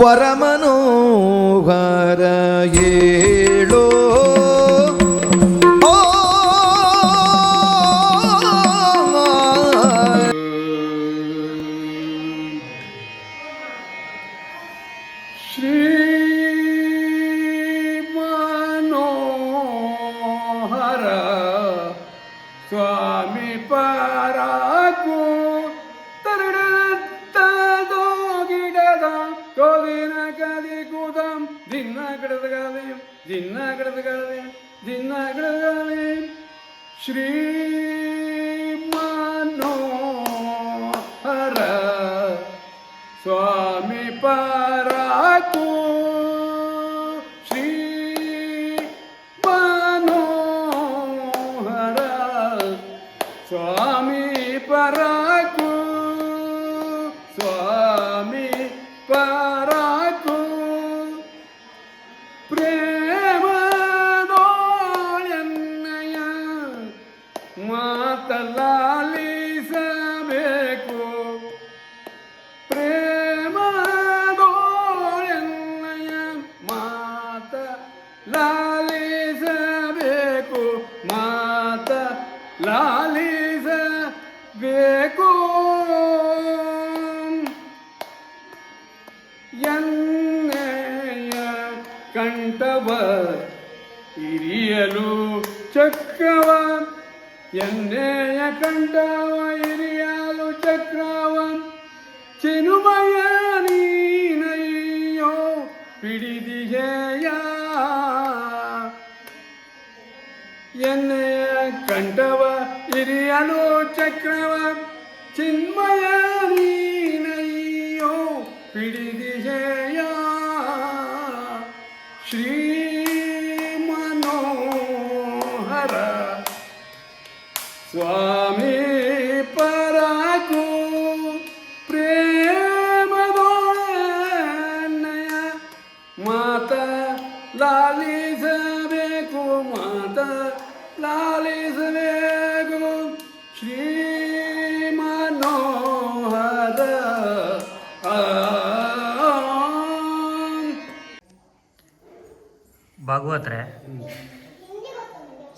ವರಮನೋಹರ ಏಳೋ ജിന്നാകൃതകാലയും ജിന്നാകൃതകാലയും ജിന്നാകൃതകാലയും ശ്രീ ಚಕ್ರವ ಎನ್ನೆಯ ಕಂಠವ ಹಿರಿಯಲು ಚಕ್ರವ ಚಿನುಮಯ ನೀನಯ್ಯೋ ಪಿಡಿದಿಗೆಯ ಎನ್ನೆಯ ಕಂಠವ ಹಿರಿಯಲು ಚಕ್ರವ ಚಿನ್ಮಯ ನೀನಯ್ಯೋ ಪಿಡಿದಿಗೆಯ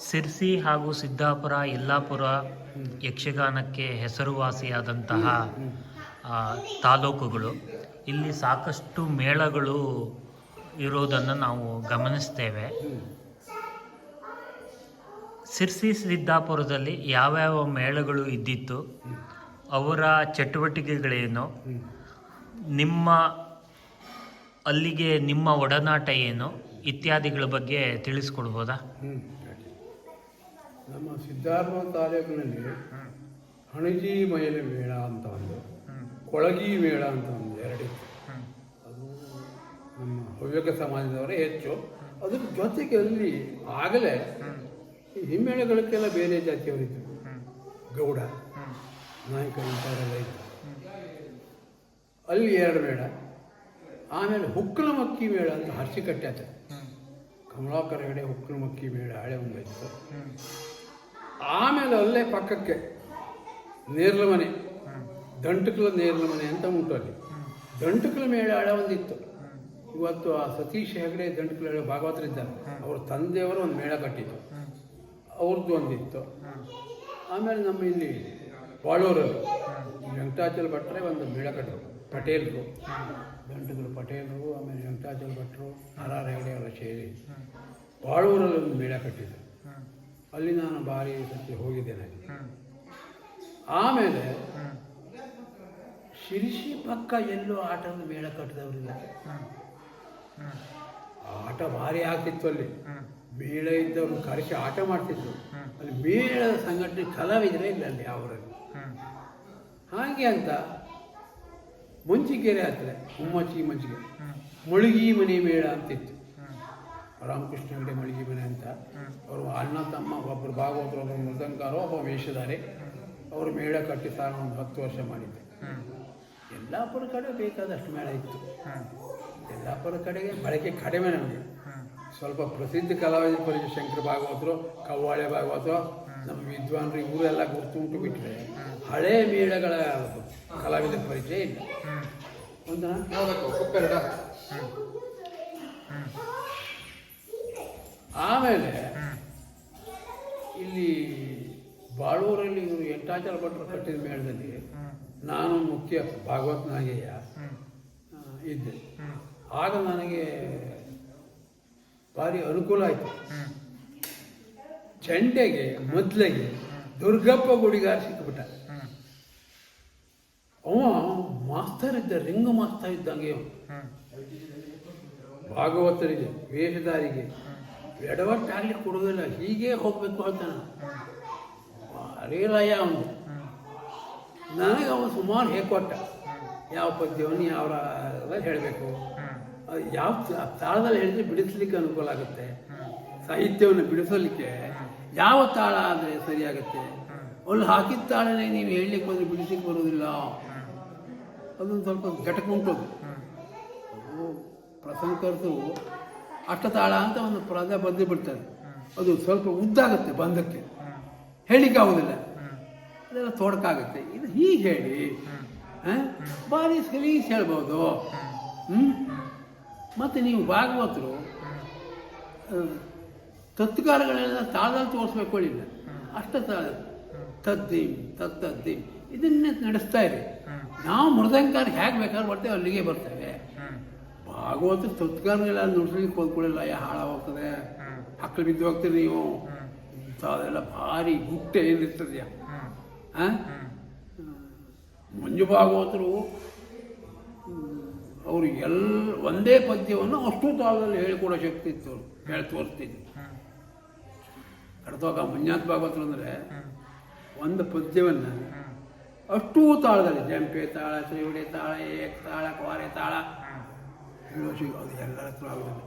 ಸಿರ್ಸಿ ಹಾಗೂ ಸಿದ್ದಾಪುರ, ಯಲ್ಲಾಪುರ ಯಕ್ಷಗಾನಕ್ಕೆ ಹೆಸರುವಾಸಿಯಾದಂತಹ ತಾಲೂಕುಗಳು ಇಲ್ಲಿ ಸಾಕಷ್ಟು ಮೇಳಗಳು ಇರೋದನ್ನು ನಾವು ಗಮನಿಸ್ತೇವೆ ಸಿರ್ಸಿ, ಸಿದ್ದಾಪುರದಲ್ಲಿ ಯಾವ್ಯಾವ ಮೇಳಗಳು ಇದ್ದಿತ್ತು, ಅವರ ಚಟುವಟಿಕೆಗಳೇನು, ನಿಮ್ಮ ಅಲ್ಲಿಗೆ ನಿಮ್ಮ ಒಡನಾಟ ಏನು, ಇತ್ಯಾದಿಗಳ ಬಗ್ಗೆ ತಿಳಿಸ್ಕೊಡ್ಬೋದಾ. ನಮ್ಮ ಸಿದ್ಧಾರ್ಥ ತಾಲೂಕಿನಲ್ಲಿ ಹಣಜಿ ಮೈಲಿ ಮೇಳ ಅಂತ ಒಂದು, ಕೊಳಗಿ ಮೇಳ ಅಂತ ಒಂದು ಎರಡಿತ್ತು ಅದು ನಮ್ಮ ಹವ್ಯಕ ಸಮಾಜದವರೇ ಹೆಚ್ಚು. ಅದ್ರ ಜೊತೆಗೆ ಅಲ್ಲಿ ಆಗಲೇ ಹಿಮ್ಮೇಳಗಳಕ್ಕೆಲ್ಲ ಬೇರೆ ಜಾತಿಯವರಿದ್ದರು ಗೌಡ, ನಾಯಕ ಇಂಥವರೆಲ್ಲ ಇದ್ದರು ಅಲ್ಲಿ ಎರಡು ಮೇಳ, ಆಮೇಲೆ ಹುಕ್ಕಲ ಮಕ್ಕಿ ಮೇಳ ಅಂತ ಹರ್ಸಿ ಕಟ್ಟಾತ ಕಮಲಾಕರ ಹೆಗಡೆ ಹುಕ್ಕಲ ಮಕ್ಕಿ ಮೇಳ ಹಳೆ ಒಂದಾಯ್ತು ಆಮೇಲೆ ಅಲ್ಲೇ ಪಕ್ಕಕ್ಕೆ ನೇರ್ಲ ಮನೆ ದಂಟುಕಲ ನೇರ್ಲ ಮನೆ ಅಂತ ಉಂಟು ಅಲ್ಲಿ. ದಂಟಕಲ ಮೇಳ ಒಂದಿತ್ತು. ಇವತ್ತು ಆ ಸತೀಶ್ ಹೆಗಡೆ ದಂಟಕಲ ಭಾಗವತರಿದ್ದಾರೆ ಅವ್ರ ತಂದೆಯವರು ಒಂದು ಮೇಳ ಕಟ್ಟಿದ್ರು ಅವ್ರದ್ದು ಒಂದಿತ್ತು. ಆಮೇಲೆ ನಮ್ಮ ಇಲ್ಲಿ ಬಾಳೂರಲ್ಲಿ ವೆಂಕಟಾಚಲ ಭಟ್ರೆ ಒಂದು ಮೇಳ ಕಟ್ಟರು ಪಟೇಲ್ರು. ದಂಟಗಳು ಪಟೇಲರು ಆಮೇಲೆ ವೆಂಕಟಾಚಲ ಭಟ್ರು ಆರ್ ಆರ್ ಹೆಗಡೆ ಅವರ ಸೇರಿ ಬಾಳೂರಲ್ಲಿ ಒಂದು ಮೇಳ ಕಟ್ಟಿದ್ರು. ಅಲ್ಲಿ ನಾನು ಭಾರಿ ಸತಿ ಹೋಗಿದ್ದೇನೆ. ಆಮೇಲೆ ಶಿರಿಸಿ ಪಕ್ಕ ಎಲ್ಲೂ ಆಟದ ಮೇಳ ಕಟ್ಟಿದವರಿಲ್ಲ. ಆಟ ಭಾರಿ ಆಗ್ತಿತ್ತು ಅಲ್ಲಿ. ಮೇಳ ಇದ್ದವ್ರು ಕರೆಸಿ ಆಟ ಮಾಡ್ತಿದ್ರು. ಅಲ್ಲಿ ಮೇಳದ ಸಂಘಟನೆ ಕಲಾವಿದರೇ ಇಲ್ಲ ಅಲ್ಲಿ ಅವರಲ್ಲಿ ಹಾಗೆ ಅಂತ ಮುಂಚಿಕೆರೆ ಹತ್ರ ಹುಮ್ಮಚ್ಚಿ ಮಂಚಿಗೆ ಮುಳುಗಿ ಮನೆ ಮೇಳ ಅಂತಿತ್ತು. ರಾಮಕೃಷ್ಣ ಹೆಗಡೆ ಮಳಿಗೆ ಮನೆ ಅಂತ. ಅವರು ಅಣ್ಣ ತಮ್ಮ ಒಬ್ಬರು ಭಾಗವತರು ಒಬ್ಬರು ಮೃದಂಗಾರ ಒಬ್ಬ ವೇಷಧಾರೆ. ಅವರು ಮೇಳ ಕಟ್ಟಿ ಸಾರ ಒಂದು ಹತ್ತು ವರ್ಷ ಮಾಡಿದ್ದೆ. ಯಲ್ಲಾಪುರ ಕಡೆ ಬೇಕಾದಷ್ಟು ಮೇಳ ಇತ್ತು. ಯಲ್ಲಾಪುರ ಕಡೆಗೆ ಬಳಕೆ ಕಡಿಮೆ ನಮಗೆ. ಸ್ವಲ್ಪ ಪ್ರಸಿದ್ಧ ಕಲಾವಿದ ಪರಿಚಯ ಶಂಕರ ಭಾಗವತರು ಕವ್ವಾಳೆ ಭಾಗವತರು ನಮ್ಮ ವಿದ್ವಾನ್ರು ಇವರೆಲ್ಲ ಗುರ್ತುಂಟು ಬಿಟ್ಟರೆ ಹಳೆ ಮೇಳಗಳ ಕಲಾವಿದರ ಪರಿಚಯ ಇಲ್ಲ. ಒಂದನ ಆಮೇಲೆ, ಇಲ್ಲಿ ಬಾಳೂರಲ್ಲಿ ಇವರು ಎಂಟಾಚಾರ ಭಟ್ರು ಕಟ್ಟಿದ ಮೇಳದಲ್ಲಿ ನಾನು ಮುಖ್ಯ ಭಾಗವತ್ ನಾಗಯ್ಯ ಇದ್ದೆ. ಆಗ ನನಗೆ ಭಾರಿ ಅನುಕೂಲ ಆಯಿತು. ಚಂಡೆಗೆ, ಮೊದಲಿಗೆ ದುರ್ಗಪ್ಪ ಗುಡಿಗಾರ ಸಿಕ್ಬಿಟ್ಟ. ಹ್ಮ್ ಅವ ಮಾಸ್ತರ್ ಇದ್ದ, ರಿಂಗ್ ಮಾಸ್ತರ್ ಇದ್ದಂಗೆ. ಭಾಗವತರಿಗೆ, ವೇಷಧಾರಿಗೆ ಎಡವಟ್ಟಾಗಲಿ ಕೊಡೋದಿಲ್ಲ ಹೀಗೆ ಹೋಗಬೇಕು ಅಂತಾನ ಭಾರಿ ಲಯ ಅವನು. ನನಗೆ ಅವನು ಸುಮಾರು ಕೊಟ್ಟ ಯಾವ ಪದ್ಯವನ್ನು ಯಾವ ಹೇಳಬೇಕು. ಯಾವ ತಾಳದಲ್ಲಿ ಹೇಳಿದ್ರೆ ಬಿಡಿಸ್ಲಿಕ್ಕೆ ಅನುಕೂಲ ಆಗುತ್ತೆ. ಸಾಹಿತ್ಯವನ್ನು ಬಿಡಿಸಲಿಕ್ಕೆ ಯಾವ ತಾಳ ಅಂದರೆ ಸರಿಯಾಗುತ್ತೆ. ಅಲ್ಲಿ ಹಾಕಿದ ತಾಳನೇ ನೀವು ಹೇಳಲಿಕ್ಕೆ ಹೋದ್ರೆ ಬಿಡಿಸಲಿಕ್ಕೆ ಬರೋದಿಲ್ಲ ಅದೊಂದು ಸ್ವಲ್ಪ ಘಟಕ ಉಂಟು ಅದು. ಪ್ರಸಂಕರ್ತರು ಅಷ್ಟತಾಳ ಅಂತ ಒಂದು ಪದ ಬಂದು ಬಿಡ್ತಾರೆ ಅದು ಸ್ವಲ್ಪ ಉದ್ದಾಗುತ್ತೆ ಬಂದಕ್ಕೆ. ಹೇಳಿಕ್ಕೆ ಆಗೋದಿಲ್ಲ. ಅದೆಲ್ಲ ತೊಡಕಾಗುತ್ತೆ. ಇದು ಹೀಗೆ ಹೇಳಿ? ಭಾರಿ ಸಲೀಸ್ ಹೇಳ್ಬೋದು. ಮತ್ತು ನೀವು ಭಾಗವತರು ತತ್ಕಾರಗಳೆಲ್ಲ ತಾಳದಲ್ಲಿ ತೋರಿಸ್ಬೇಕು ಹೇಳಿಲ್ಲ ಅಷ್ಟ ತಾಳ ತದ್ದೀಮ್ ತತ್ತದ್ದೀಮ್ ಇದನ್ನೇ ನಡೆಸ್ತಾ ಇರಿ ನಾವು ಮೃದಂಕಾರ ಹೇಗೆ ಬೇಕಾದ್ರೆ ಬರ್ತೇವೆ ಅಲ್ಲಿಗೆ ಬರ್ತೇವೆ. ಭಾಗವತ ತತ್ಕಾರಗಳೆಲ್ಲ ನುಡ್ಸ್ಲಿಕ್ಕೆ ಹೋದ್ಕೊಳ್ಳಿಲ್ಲ ಯಾ ಹಾಳಾಗ್ತದೆ. ಹಕ್ಕಳು ಮಕ್ಕಳು ಬಿದ್ದು ಹೋಗ್ತೀರಿ ನೀವು ಅದೆಲ್ಲ ಭಾರಿ ಗುಟ್ಟೆ ಏನಿರ್ತದೆ ಹ್ಮ್. ಆ? ಹ್ಮ್ ಮಂಜು ಭಾಗವತರು ಅವರು ಎಲ್ಲ ಒಂದೇ ಪದ್ಯವನ್ನು ಅಷ್ಟು ತಾಳದಲ್ಲಿ ಹೇಳಿಕೊಡೋ ಶಕ್ತಿ ಇತ್ತು ಅವ್ರು. ಹೇಳಿ ತೋರಿಸ್ತಿದ್ರು ಹ್ಮ್. ಕಡ್ತೋಗ ಮಂಜಾತ್ ಭಾಗವತರು ಅಂದರೆ ಒಂದು ಪದ್ಯವನ್ನು ಅಷ್ಟೂ ತಾಳದಲ್ಲಿ ಜಂಪೆ ತಾಳ ಶ್ರೀವಡೆ ತಾಳ ಏಕ್ ತಾಳ ಕ್ವಾರೆ ತಾಳ ಹ್ಮ್ ಅದು ಎಲ್ಲರ ಹತ್ರ ಆಗೋದಿಲ್ಲ.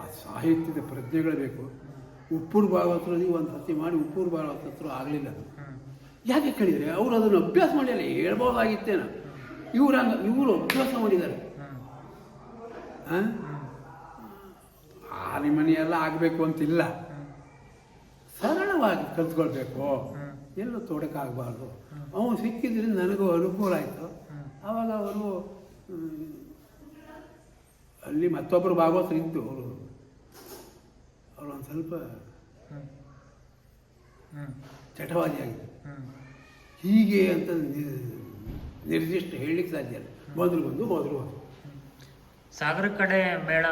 ಆ ಸಾಹಿತ್ಯದ ಪ್ರಜ್ಞೆಗಳು ಬೇಕು. ಉಪ್ಪೂರು ಭಾಗವತರಲ್ಲಿ ಒಂದು ಸತಿ ಮಾಡಿ ಉಪ್ಪೂರು ಭಾಗವತ ಹತ್ರ ಆಗಲಿಲ್ಲ. ಅದು ಯಾಕೆ ಕೇಳಿದರೆ ಅವರು ಅದನ್ನು ಅಭ್ಯಾಸ ಮಾಡಿಲ್ಲ ಹೇಳ್ಬೋದಾಗಿತ್ತೇನ? ಇವ್ರು ಹಂಗ, ಇವರು ಅಭ್ಯಾಸ ಮಾಡಿದ್ದಾರೆ. ಆ? ಎಲ್ಲ ಆಗಬೇಕು ಅಂತಿಲ್ಲ. ಸರಳವಾಗಿ ಕಲ್ತ್ಕೊಳ್ಬೇಕು. ಎಲ್ಲೂ ತೊಡಕಾಗಬಾರ್ದು. ಅವನು ಸಿಕ್ಕಿದ್ರಿಂದ ನನಗೂ ಅನುಕೂಲ ಆಯಿತು. ಆವಾಗ ಅವರು ಅಲ್ಲಿ ಮತ್ತೊಬ್ಬರು ಭಾಗವತರು ಇತ್ತು ಅವರು. ಅವರು ಒಂದು ಸ್ವಲ್ಪ ಚಟವಾದಿಯಾಗಿದೆ ಹೀಗೆ ಅಂತ ನಿರ್ದಿಷ್ಟ ಹೇಳಲಿಕ್ಕೆ ಸಾಧ್ಯ ಇಲ್ಲ. ಮೊದಲು ಬಂದು ಮೊದಲು ಬಂದು ಸಾಗರ ಕಡೆ ಮೇಳ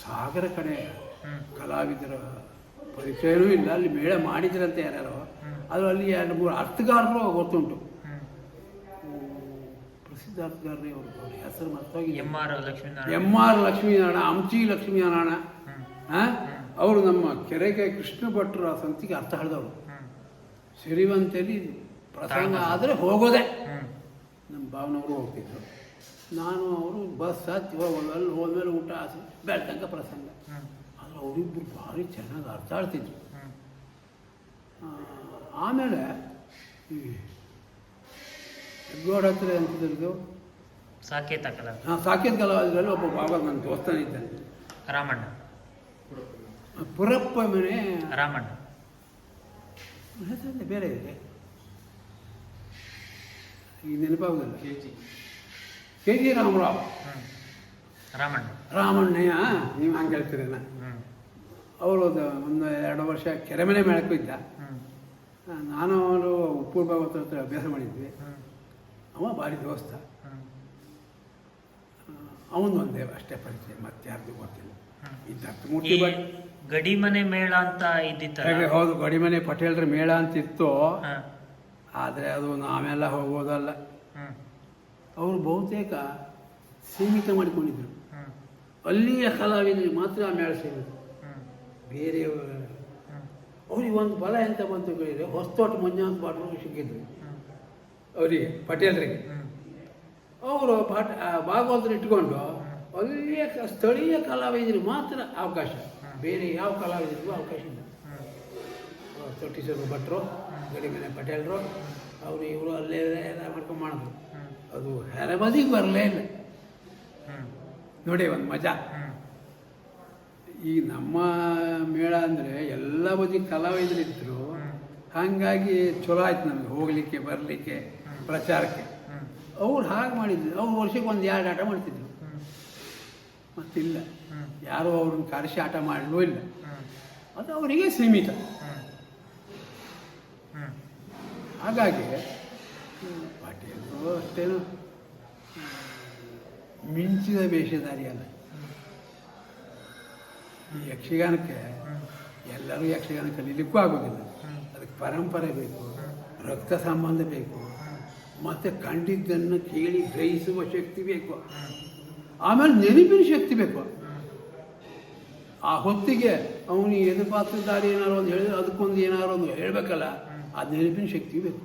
ಸಾಗರ ಕಡೆ ಕಲಾವಿದರ ಪರಿಚಯವೂ ಇಲ್ಲ. ಅಲ್ಲಿ ಮೇಳ ಮಾಡಿದ್ರಂತೆ ಯಾರ್ಯಾರೋ. ಅದರಲ್ಲಿ ಅದು ಅಲ್ಲಿ ಎರಡು ಮೂರು ಅರ್ಥಗಾರರು ಗೊತ್ತುಂಟು. ಅರ್ಥಗಾರರೇ ಅವರು ಅವ್ರ ಹೆಸರು ಮರ್ತೋಗಿದೆ M R Lakshminarayana. M R Lakshminarayana Amchi Lakshminarayana ಅವರು ನಮ್ಮ ಕೆರೆಗೆ ಕೃಷ್ಣ ಭಟ್ರ ಸಂತಿಗೆ ಅರ್ಥ ಹೇಳಿದವರು. ಸಿರಿವಂತೆಯಲ್ಲಿ ಪ್ರಸಂಗ ಆದರೆ ಹೋಗೋದೆ. ನಮ್ಮ ಭಾವನವರು ಹೋಗ್ತಿದ್ರು. ನಾನು ಅವರು ಬಸ್ ಹತ್ತಿ ಹೋಗೋದು ಅಲ್ಲಿ ಹೋದ್ಮೇಲೆ ಊಟ ಹಾಸಿ ಬೆಳ್ತಂಕ ಪ್ರಸಂಗ. ಆದರೆ ಅವರಿಬ್ಬರು ಭಾರಿ ಚೆನ್ನಾಗಿ ಅರ್ಥ ಆಡ್ತಿದ್ರು. ಆ, ಆಮೇಲೆ ಈ ಹೆಗ್ಗೋಡ ಹತ್ರ ಅಂತಿದ್ದು ಸಾಕೇತ ಕಲಾ ಹಾಂ ಸಾಕೇತ ಕಲಾವಿದರಲ್ಲಿ ಒಬ್ಬ ಬಾಬಾ ನನ್ನ ದೋಸ್ತನ ಇದ್ದಾನೆ. ರಾಮಣ್ಣ. ಪುರಪ್ಪ ಮನೆ. ರಾಮಣ್ಣ. ಬೇರೆ ಇದೆ. ಈಗ ನೆನಪಾಗುದಿಲ್ಲ. K G. ರಾಮರಾವ್. ಹ್ಮ್. ರಾಮಣ್ಣ. ರಾಮಣ್ಣಯ್ಯ ನೀವು ಹಂಗೆ ಹೇಳ್ತೀರಿ ಹ್ಮ್. ಅವರು ಒಂದು ಎರಡು ವರ್ಷ ಕೆರೆಮನೆ ಮೇಳಕ್ಕೂ ಇದ್ದ ನಾನು ಅವರು ಪೂರ್ವ ಭಾಗವತ ಹತ್ರ ಅಭ್ಯಾಸ ಮಾಡಿದ್ವಿ. ಅವ ಭಾರಿ ದೋಸ್ತ ಅವನೊಂದೇ ಒಂದೇ ಅಷ್ಟೇ ಪರಿಚಯ ಮತ್ತೆ ಯಾರ್ದು ಗೊತ್ತಿಲ್ಲ. ಈ ದತ್ತಮೂರ್ತಿ ಬಟ್ ಗಡಿಮನೆ ಮೇಳ ಅಂತ ಇದ್ದಿತ್ತು ಹೌದು ಗಡಿಮನೆ ಪಟೇಲ್ರ ಮೇಳ ಅಂತಿತ್ತು. ಆದರೆ ಅದು ನಾವೆಲ್ಲ ಹೋಗೋದಲ್ಲ. ಅವರು ಬಹುತೇಕ ಸೀಮಿತ ಮಾಡಿಕೊಂಡಿದ್ರು. ಅಲ್ಲಿಯ ಕಲಾವಿದರಿಗೆ ಮಾತ್ರ ಆ ಮೇಳ ಸೇರಿದ್ರು ಬೇರೆಯವರು ಅವ್ರಿಗೆ ಒಂದು ಬಲ ಎಂತ ಬಂತು ಕೇಳಿದರೆ ಹೊಸ್ತೋಟ ಮಂಜುನಾಥ ಭಟ್ರು ಸಿಕ್ಕಿದ್ರು. ಅವರಿಗೆ ಪಟೇಲ್ರಿಗೆ. ಅವರು ಪಾಠ ಭಾಗವತರು ಇಟ್ಕೊಂಡು ಅಲ್ಲಿಯ ಸ್ಥಳೀಯ ಕಲಾವಿದರಿಗೆ ಮಾತ್ರ ಅವಕಾಶ. ಬೇರೆ ಯಾವ ಕಲಾವಿದರಿಗೂ ಅವಕಾಶ ಇಲ್ಲ. ತೊಟ್ಟಿಸೋರು ಭಟ್ರು ಗಡಿಮನೆ ಪಟೇಲ್ರು ಅವರು ಇವರು ಅಲ್ಲೇ ಎಲ್ಲ ಮಾಡ್ಕೊಂಡು ಮಾಡಿದ್ರು. ಅದು ಹೆರಬದಿಗೆ ಬರಲೇ ಇಲ್ಲ. ನೋಡಿ ಒಂದು ಮಜಾ. ಈ ನಮ್ಮ ಮೇಳ ಅಂದರೆ ಎಲ್ಲ ಬದಿ ಕಲಾವಿದರಿದ್ದರು ಹಾಗಾಗಿ ಚಲೋ ಆಯ್ತು ನಮಗೆ ಹೋಗಲಿಕ್ಕೆ ಬರಲಿಕ್ಕೆ. ಪ್ರಚಾರಕ್ಕೆ. ಅವ್ರು ಹಾಗೆ ಮಾಡಿದ್ರು. ಅವ್ರು ವರ್ಷಕ್ಕೆ ಒಂದು ಎರಡು ಆಟ ಮಾಡ್ತಿದ್ರು. ಮತ್ತಿಲ್ಲ. ಯಾರು ಅವ್ರನ್ನ ಕರೆಸಿ ಆಟ ಮಾಡಲೂ ಇಲ್ಲ. ಅದು ಅವರಿಗೆ ಸೀಮಿತ. ಹಾಗಾಗಿ ಪಾಟೀಲರು ಅಷ್ಟೇನು, ಮಿಂಚಿದ ವೇಷಧಾರಿ ಅಲ್ಲ. ಈ ಯಕ್ಷಗಾನಕ್ಕೆ ಎಲ್ಲರೂ ಯಕ್ಷಗಾನ ಕಲೀಲಿಕ್ಕೂ ಆಗೋದಿಲ್ಲ. ಅದಕ್ಕೆ ಪರಂಪರೆ ಬೇಕು, ರಕ್ತ ಸಂಬಂಧ ಬೇಕು. ಮತ್ತು ಕಂಡಿದ್ದನ್ನು ಕೇಳಿ ಗ್ರಹಿಸುವ ಶಕ್ತಿ ಬೇಕು. ಆಮೇಲೆ ನೆನಪಿನ ಶಕ್ತಿ ಬೇಕು. ಆ ಹೊತ್ತಿಗೆ ಅವನು ಎದು ಪಾತ್ರದಾರಿ ಏನಾರು ಒಂದು ಹೇಳಿದ್ರೆ ಅದಕ್ಕೊಂದು ಏನಾರು ಒಂದು ಹೇಳಬೇಕಲ್ಲ, ಆ ನೆನಪಿನ ಶಕ್ತಿ ಬೇಕು.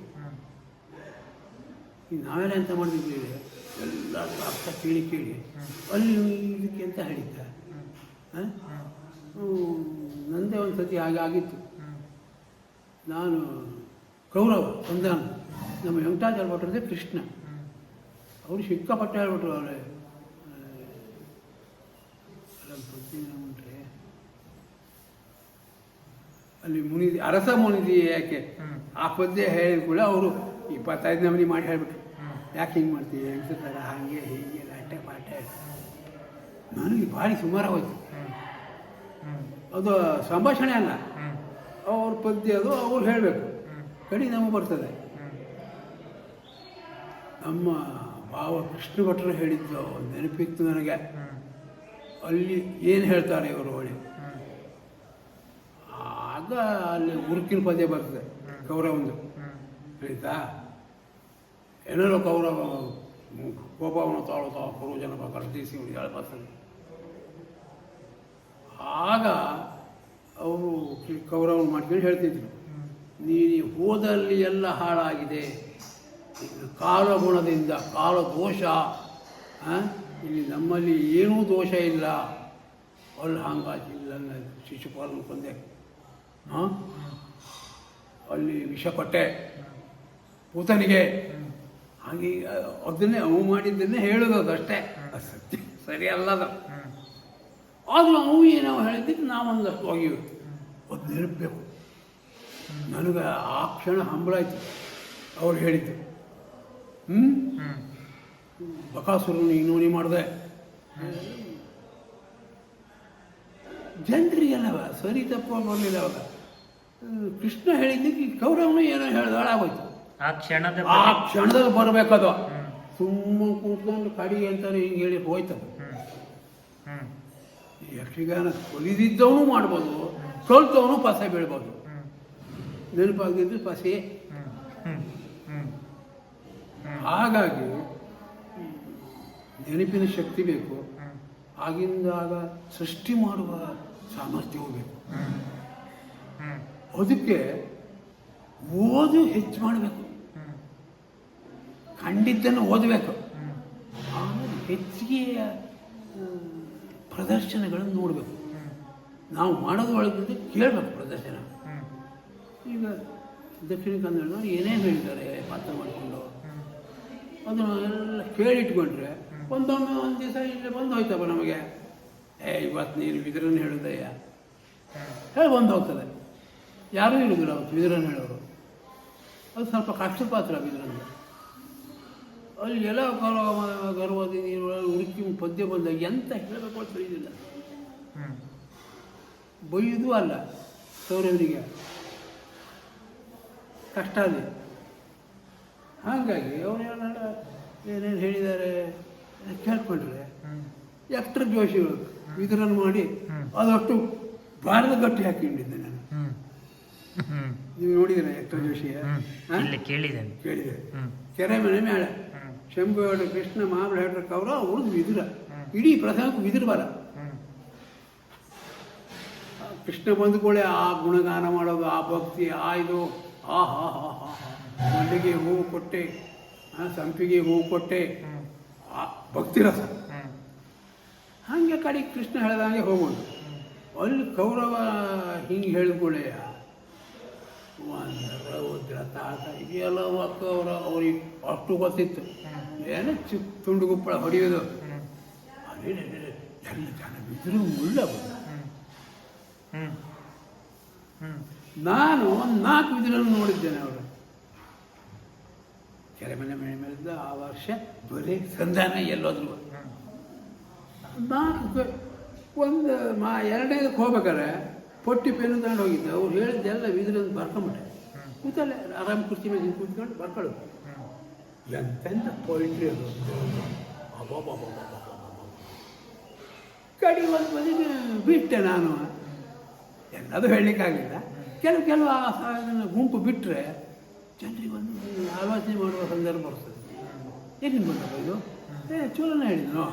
ಈಗ ನಾವೆಲ್ಲ ಎಂತ ಮಾಡಿದ್ವಿ ಎಲ್ಲ ಅರ್ಥ ಕೇಳಿ ಕೇಳಿ. ಅಲ್ಲಿ ಇದಕ್ಕೆ ಅಂತ ಹೇಳಿದ್ದ? ನಂದೇ ಒಂದು ಸತಿ ಹಾಗೆ ಆಗಿತ್ತು. ನಾನು ಕೌರವ, ಸಂಧಾನ. ನಮ್ಮ ವೆಂಕಟಾಚಾರ್ಯ ಭಟ್ರದೇ ಕೃಷ್ಣ. ಅವರು ಸಿಕ್ಕಾಪಟ್ಟೆ ಹೇಳ್ಬಿಟ್ರು ಅವರೇ. ಅಲ್ಲಿ ಮುನಿದಿ ಅರಸ ಮುನಿದಿ ಯಾಕೆ? ಆ ಪದ್ಯ ಹೇಳಿದ ಕೂಡ ಅವರು ಇಪ್ಪತ್ತೈದು ನಮನಿ ಮಾಡಿ ಹೇಳ್ಬಿಟ್ರು. ಯಾಕೆ ಹಿಂಗೆ ಮಾಡ್ತೀವಿ ಹಾಗೆ ಹೀಗೆ ಲಾಟೆ ಪಾಟೆ ನನಗೆ ಭಾರಿ ಸುಮಾರಾಗೋಯ್ತು. ಅದು ಸಂಭಾಷಣೆ ಅಲ್ಲ. ಅವ್ರ ಪದ್ಯ ಅದು ಅವ್ರು ಹೇಳಬೇಕು. ಕಡಿ ನಮಗೆ ಬರ್ತದೆ. ನಮ್ಮ ಭಾವ ಕೃಷ್ಣ ಭಟ್ರು ಹೇಳಿದ್ದು ನೆನಪಿತ್ತು ನನಗೆ. ಅಲ್ಲಿ ಏನು ಹೇಳ್ತಾರೆ ಇವರು ಹೊಳಿ. ಆಗ ಅಲ್ಲಿ ಉರುಕಿನ ಪದ್ಯ ಬರ್ತದೆ ಕೌರವಂದು ಹೇಳ್ತಾ ಏನೇನೋ ಕೌರವ ಕೋಪವನ್ನು ತಾಳುತ್ತಾ ಕುರು ಜನ ಕರ್ತಿಸಿ ಹೇಳಿ ಬರ್ತದೆ? ಆಗ ಅವರು ಕೌರವನ ಮಾಡ್ಕೊಂಡು ಹೇಳ್ತಿದ್ರು. ನೀನು ಹೋದಲ್ಲಿ ಎಲ್ಲ ಹಾಳಾಗಿದೆ. ಕಾಲಗುಣದಿಂದ ಕಾಲ ದೋಷ ಇಲ್ಲಿ ನಮ್ಮಲ್ಲಿ ಏನೂ ದೋಷ ಇಲ್ಲ. ಅಲ್ಲಿ ಹಂಗಾಗಿಲ್ಲ ಶಿಶುಪಾಲನ ಕೊಂದೆ ಹಾಂ ಅಲ್ಲಿ ವಿಷ ಕೊಟ್ಟೆ. ಪೂತನಿಗೆ. ಹಾಗೆ, ಅದನ್ನೇ ಅವು ಮಾಡಿದ್ದನ್ನೇ ಹೇಳೋದು ಅದಷ್ಟೇ ಸತ್ಯ. ಸರಿ ಅಲ್ಲದ. ಆದರೂ ಅವು ಏನೋ ಹೇಳಿದ್ದಕ್ಕೆ ನಾವೊಂದಷ್ಟು ಹೋಗಿವಿ. ಅದು ನೆನಪಬೇಕು ನನಗೆ ಆ ಕ್ಷಣ ಹಂಬಲಾಯ್ತು ಅವ್ರು ಹೇಳಿದ್ದು. ಹ್ಞೂ ಹ್ಮ್ ನೀನು ಮಾಡಿದೆ. ಜನರಿಗೆಲ್ಲವ ಸರಿ ತಪ್ಪು ಬರಲಿಲ್ಲ ಅವಾಗ. ಕೃಷ್ಣ ಹೇಳಿದ್ದಕ್ಕೆ ಕೌರವನು ಏನೋ ಹೇಳ್ದ ಹಾಳಾಗೋಯ್ತು. ಆ ಕ್ಷಣದ ಆ ಕ್ಷಣದಲ್ಲಿ ಬರಬೇಕದು ಸುಮ್ಮ ಕೂತ್ಕೊಂಡು ಕಡಿ ಅಂತಾರೆ ಹಿಂಗೆ ಹೇಳಿ ಹೋಯ್ತು ಯಕ್ಷಗಾನ ಕಲಿದಿದ್ದವನು ಮಾಡ್ಬೋದು ಕಲ್ತವನು ಪಸೆ ಬೀಳ್ಬೋದು. ನೆನಪಾಗಿದ್ದು ಪಸೆ. ಹಾಗಾಗಿ ನೆನಪಿನ ಶಕ್ತಿ ಬೇಕು. ಆಗಿಂದಾಗ ಸೃಷ್ಟಿ ಮಾಡುವ ಸಾಮರ್ಥ್ಯವೂ ಬೇಕು. ಅದಕ್ಕೆ ಓದು ಹೆಚ್ಚು ಮಾಡಬೇಕು. ಕಂಡಿದ್ದನ್ನು ಓದಬೇಕು. ಆಮೇಲೆ ಹೆಚ್ಚಿಗೆ ಪ್ರದರ್ಶನಗಳನ್ನು ನೋಡಬೇಕು. ನಾವು ಮಾಡೋದು ಒಳಗಿಂದ ಕೇಳಬೇಕು ಪ್ರದರ್ಶನ. ಈಗ ದಕ್ಷಿಣ ಕನ್ನಡದವರು ಏನೇನು ಹೇಳ್ತಾರೆ ಪಾತ್ರ ಮಾಡಿಕೊಂಡು. ಅದನ್ನು ಎಲ್ಲ ಕೇಳಿಟ್ಕೊಂಡ್ರೆ ಒಂದೊಮ್ಮೆ ಒಂದು ದಿವಸ ಇಲ್ಲಿ ಬಂದು ಹೋಯ್ತಪ್ಪ ನಮಗೆ. ಏ ಇವತ್ತು ನೀನು ವಿದ್ರನ್ನು ಹೇಳುದಯ್ಯ. ಹೇಳಿ ಬಂದು ಹೋಗ್ತದೆ. ಯಾರೂ ಇರುವುದಿಲ್ಲ ಅವತ್ತು ಬಿದಿರನ್ನು ಹೇಳೋರು? ಅದು ಸ್ವಲ್ಪ ಕಷ್ಟ ಪಾತ್ರ ಬಿದಿರನ್ನು ಅಲ್ಲಿ ಎಲ್ಲ ಗೌರವ ಗರ್ವದಿ ನೀರು ಹುಡುಕಿ ಪದ್ಯ ಬಂದಾಗ ಎಂತ ಹೇಳಬೇಕು ಅಂತ ತಿಳಿದಿಲ್ಲ. ಬೈಯುವುದೂ ಅಲ್ಲ ಸೌರ್ಯವರಿಗೆ ಕಷ್ಟ ಅದೇ. ಹಾಗಾಗಿ ಅವರೆಲ್ಲ ಏನೇನು ಹೇಳಿದ್ದಾರೆ ಕೇಳ್ಕೊಂಡ್ರೆ ಎಷ್ಟು ಎಕ್ಟ್ರ ಜೋಶಿಗಳು ಇದರನ್ನು ಮಾಡಿ. ಅದಷ್ಟು ಭಾರದ ಗಟ್ಟಿ ಹಾಕಿಕೊಂಡಿದ್ದೆ ನಾನು. ನೀವು ನೋಡಿದ್ರೆ ಎಕ್ಟ್ರ ಜೋಶಿಯ? ಕೇಳಿದ್ದೇನೆ. ಕೇಳಿದೆ. ಕೆರೆ ಮನೆ ಮೇಳ. ಹ್ಮ್. ಶಂಭು ಹೇಳ ಕೃಷ್ಣ ಮಾಮಲ ಹೇಳ್ರ ಕವರ ಅವ್ರದ್ದು ವಿದುರ. ಹ್ಮ್. ಇಡೀ ಪ್ರಸಂಗಕ್ಕೆ ವಿದುರ ಬರ ಕೃಷ್ಣ ಬಂದ ಕೂಡ ಆ ಗುಣಗಾನ ಮಾಡೋದು ಆ ಭಕ್ತಿ ಆ ಇದು. ಆ ಹಾ ಹಾ ಹಾ ಹಾ. ಮಲ್ಲಿಗೆ ಹೂವು ಕೊಟ್ಟೆ ಸಂಪಿಗೆ ಹೂವು ಕೊಟ್ಟೆ. ಭಕ್ತಿರಸ ಹಾಗೆ ಕಡೆ ಕೃಷ್ಣ ಹೇಳ್ದಂಗೆ ಹೋಗೋದು. ಅಲ್ಲಿ ಕೌರವ ಹಿಂಗೆ ರೌದ್ರ ತಾತ ಇದೆಲ್ಲ ಕೌರ ಅವ್ರಿಗೆ ಅಷ್ಟು ಗೊತ್ತಿತ್ತು. ಏನೋ ಚಿಕ್ಕ ತುಂಡು ಗುಪ್ಪಳ ಹೊಡೆಯೋದು. ಅದೇ ಎಲ್ಲ ಜನ ಬಿದ್ದರೂ ಮುಳ್ಳ ನಾನು ಒಂದು ನಾಲ್ಕು ಬಿದಿರನ್ನು ನೋಡಿದ್ದೇನೆ ಅವರು. ಕೆರೆಮನೆ ಮನೆ ಮೇಲಿಂದ ಆ ವರ್ಷ ಬರೀ ಸಂಧಾನ ಎಲ್ಲೋದ್ರು. ನಾಲ್ಕು, ಒಂದು ಮಾ, ಎರಡನೇದಕ್ಕೆ ಹೋಗ್ಬೇಕಾರೆ ಪೊಟ್ಟಿ ಪೆನ್ನು ತಗೊಂಡು ಹೋಗಿದ್ದೆ. ಅವ್ರು ಹೇಳಿದ್ದೆಲ್ಲ ವಿದ್ರಂದು ಬರ್ಕೊಂಬಿಟ್ಟೆ. ಕೂತಲ್ಲ, ಆರಾಮ್ ಕುರ್ಚಿ ಮೇಲೆ ಕೂತ್ಕೊಂಡು ಬರ್ಕೊಳ್ಳು ಎಂತೆಂತ ಪೊಯಿಟ್ರಿ ಅದು. ಕಡಿ ಒಂದು ಬದಿಗೆ ಬಿಟ್ಟೆ ನಾನು ಎಲ್ಲದೂ ಹೇಳಲಿಕ್ಕಾಗಲಿಲ್ಲ ಕೆಲವು. ಕೆಲವು ಗುಂಪು ಬಿಟ್ಟರೆ ಜನರಿಗೆ ಒಂದು ಆಲೋಚನೆ ಮಾಡುವ ಸಂದರ್ಭ ಬರ್ತದೆ. ಏನೇನು ಬಂದದ್ದು ಇದು? ಏ, ಚೂಲನ ಹೇಳಿದ್ನೋ?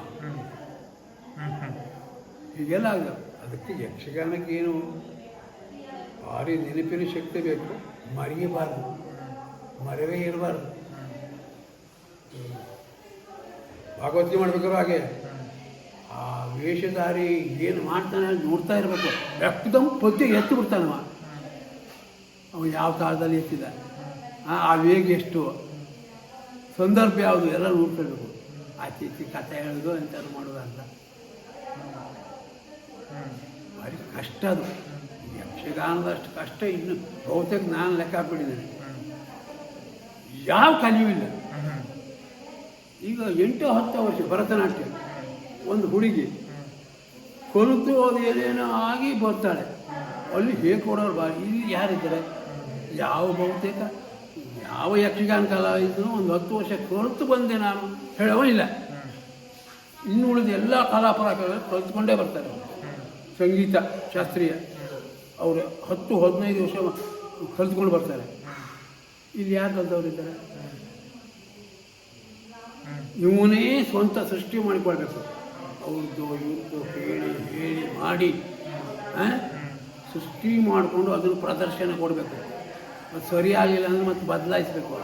ಹೀಗೆಲ್ಲ ಆಗಲ್ಲ ಅದಕ್ಕೆ ಯಕ್ಷಗಾನಕ್ಕೆ ಏನು ಭಾರಿ ನೆನಪಿನ ಶಕ್ತಿ ಬೇಕು. ಮರೆಯಬಾರ್ದು. ಮರವೇ ಇರಬಾರ್ದು. ಭಾಗವತಿ ಮಾಡ್ಬೇಕಾದ್ರು ಹಾಗೆ. ಆ ವೇಷಧಾರಿ ಏನು ಮಾಡ್ತಾನೆ ನೋಡ್ತಾ ಇರಬೇಕು. ಎಕ್ದಮ್ ಪದ್ಯ ಎತ್ತು ಬಿಡ್ತಾನವ. ಅವನು ಯಾವ ಕಾಲದಲ್ಲಿ ಎತ್ತಿದ? ಆ ವೇಗ ಎಷ್ಟು ಸಂದರ್ಭ ಯಾವುದು? ಎಲ್ಲ ನೋಡ್ಕೊಳ್ಬೇಕು. ಆಚೆ ಈಚೆ ಕಥೆ ಹೇಳೋದು ಎಂಥದ್ದು ಮಾಡೋದು ಅಂತ. ಭಾರಿ ಕಷ್ಟ ಅದು. ಯಕ್ಷಗಾನದಷ್ಟು ಕಷ್ಟ, ಇನ್ನು ಬಹುತೇಕ ನಾನು ಲೆಕ್ಕ ಹಾಕ್ಬಿಟ್ಟಿದ್ದೇನೆ. ಯಾವ ಕಲಿಯೂ ಇಲ್ಲ. ಈಗ ಎಂಟು ಹತ್ತು ವರ್ಷ ಭರತನಾಟ್ಯ. ಒಂದು ಹುಡುಗಿ. ಕೊಲಿತು ಅದು ಏನೇನೋ ಆಗಿ ಬರ್ತಾಳೆ. ಅಲ್ಲಿ ಹೇಗೆ ಕೊಡೋರು ಬಾ, ಇಲ್ಲಿ ಯಾರಿದ್ದಾರೆ? ಯಾವ ಬಹುತೇಕ? ಯಾವ ಯಕ್ಷಗಾನ ಕಲಾವಿದನು ಒಂದು ಹತ್ತು ವರ್ಷ ಕಲಿತು ಬಂದೆ ನಾನು. ಹೇಳೋ ಇನ್ನು ಉಳಿದ ಎಲ್ಲ ಕಲಾಪರಾಕಗಳು ಕಲಿತ್ಕೊಂಡೇ ಬರ್ತಾರೆ ಸಂಗೀತ, ಶಾಸ್ತ್ರೀಯ. ಅವರು ಹತ್ತು, ಹದಿನೈದು ವರ್ಷ ಕಲಿತ್ಕೊಂಡು ಬರ್ತಾರೆ. ಇಲ್ಲಿ ಯಾರು ಕಲ್ತವ್ರಿದ್ದಾರೆ ಇವನೇ ಸ್ವಂತ ಸೃಷ್ಟಿ ಮಾಡಿಕೊಳ್ಬೇಕು ಅವ್ರದ್ದು, ಇವ್ರದ್ದು ಹೇಳಿ ಹೇಳಿ, ಮಾಡಿ? ಸೃಷ್ಟಿ ಮಾಡಿಕೊಂಡು ಅದನ್ನು ಪ್ರದರ್ಶನ ಕೊಡಬೇಕು. ಅದು ಸರಿ ಆಗಲಿಲ್ಲ ಅಂದ್ರೆ ಮತ್ತೆ ಬದಲಾಯಿಸಬೇಕು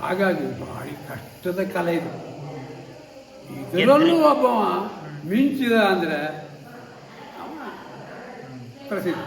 ಹಾಗಾಗಿ ಭಾರಿ ಕಷ್ಟದ ಕಲೆ ಇದು. ಇದರಲ್ಲೂ ಒಬ್ಬ ಮಿಂಚಿದ ಅಂದರೆ ಪ್ರಸಿದ್ಧ.